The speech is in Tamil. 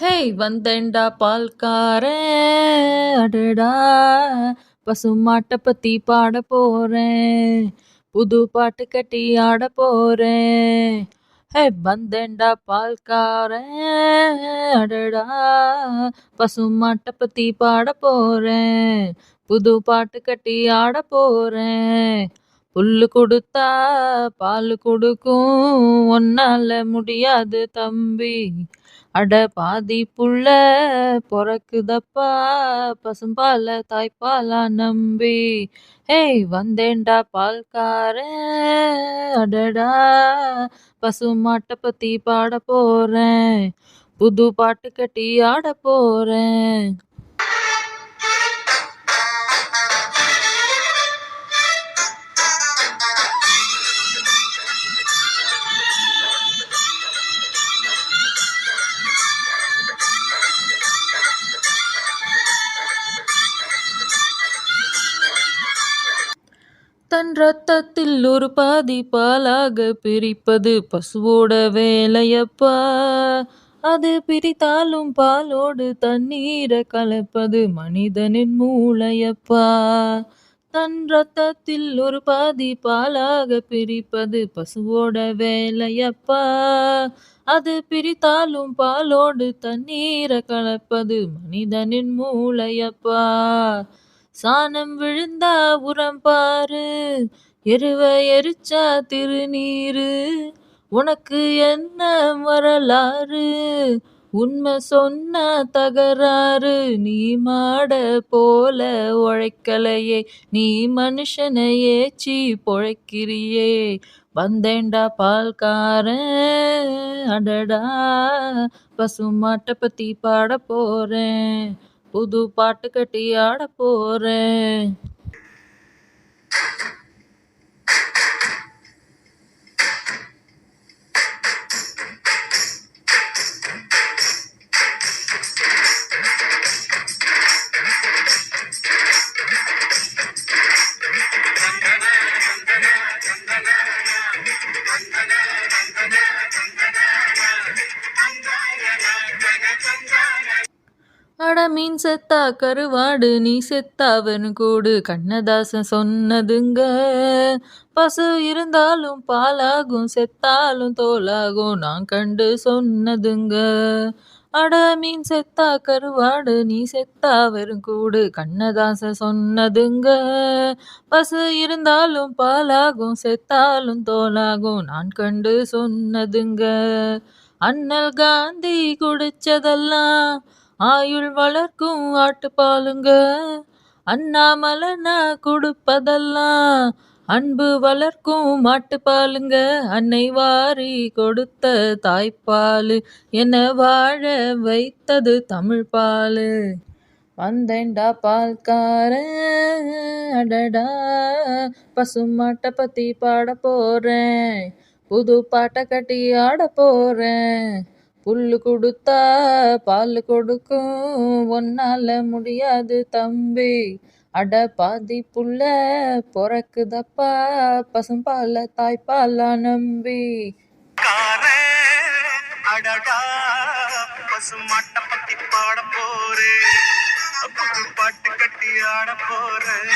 ஹேய் வந்தேன்டா பால்காரன். அடடா பசுமாட்டை பற்றி பாட போகிறேன் புது பாட்டு கட்டி ஆட போகிறேன் ஹே வந்தேன்டா பால்காரன். அடடா பசுமாட்டை பற்றி பாட போகிறேன் புது பாட்டு கட்டி ஆட போகிறேன் புல்லு கொடுத்தா பால் கொடுக்கும். ஒன்னால முடியாது தம்பி. அட பாதிப்புள்ள புள்ள பொறக்குதப்பா பசும்பால தாய்ப்பாலா நம்பி. ஏய் வந்தேண்டா பால்கார அடடா பசுமாட்டை பத்தி பாட போறேன். புது பாட்டு கட்டி ஆட போறேன். தன் ரத்தத்தில் ஒரு பாதி பாலாக பிரிப்பது பசுவோட வேலையப்பா. அது பிரித்தாலும் பாலோடு தண்ணீரை கலப்பது மனிதனின் மூளையப்பா. தன் ரத்தத்தில் ஒரு பாதி பாலாக பிரிப்பது பசுவோட வேலையப்பா. அது பிரித்தாலும் பாலோடு தண்ணீரை கலப்பது மனிதனின் மூளையப்பா. சாணம் விழுந்தா உரம் பாரு எருவ எரிச்சா திருநீரு. உனக்கு என்ன வரலாறு? உண்மை சொன்ன தகராறு. நீ மாட போல உழைக்கலையே. நீ மனுஷனை ஏச்சி பொழைக்கிறியே. வந்தேன்டா பால்காரன். அடடா பசுமாட்டை பத்தி பாட போறேன். புது பாட்டு கட்டி ஆட போறேன். அட மீன் செத்தா கருவாடு நீ செத்தாவன் கூடு. கண்ணதாசன் சொன்னதுங்க. பசு இருந்தாலும் பாலாகும் செத்தாலும் தோலாகும். நான் கண்டு சொன்னதுங்க. அட மீன் செத்தா கருவாடு நீ செத்தா வெறும் கூடு. கண்ணதாச சொன்னதுங்க. பசு இருந்தாலும் பாலாகும் செத்தாலும் தோலாகும். நான் கண்டு சொன்னதுங்க. அண்ணல் காந்தி குடிச்சதெல்லாம் ஆயுள் வளர்க்கும் ஆட்டுப்பாலுங்க அண்ணாமலைனா கொடுப்பதெல்லாம் அன்பு வளர்க்கும் மாட்டுப்பாலுங்க அன்னை வாரி கொடுத்த தாய்ப்பால் என்ன வாழ வைத்தது தமிழ் பால். வந்தேன்டா பால்காரன் அடடா பசுமாட்டை பத்தி பாட போறேன் புது பாட்டை கட்டி ஆட போறேன். புல்லு கொடுத்தா பால் கொடுக்கும். ஒன்னால முடியாது தம்பி. அட பாதி புள்ள பொறக்குதப்பா. பசும்பால தாய்ப்பாலா நம்பி. அடடா பசுமாட்டை பத்தி பாட போறேன். பாட்டு கட்டி ஆட போறேன்.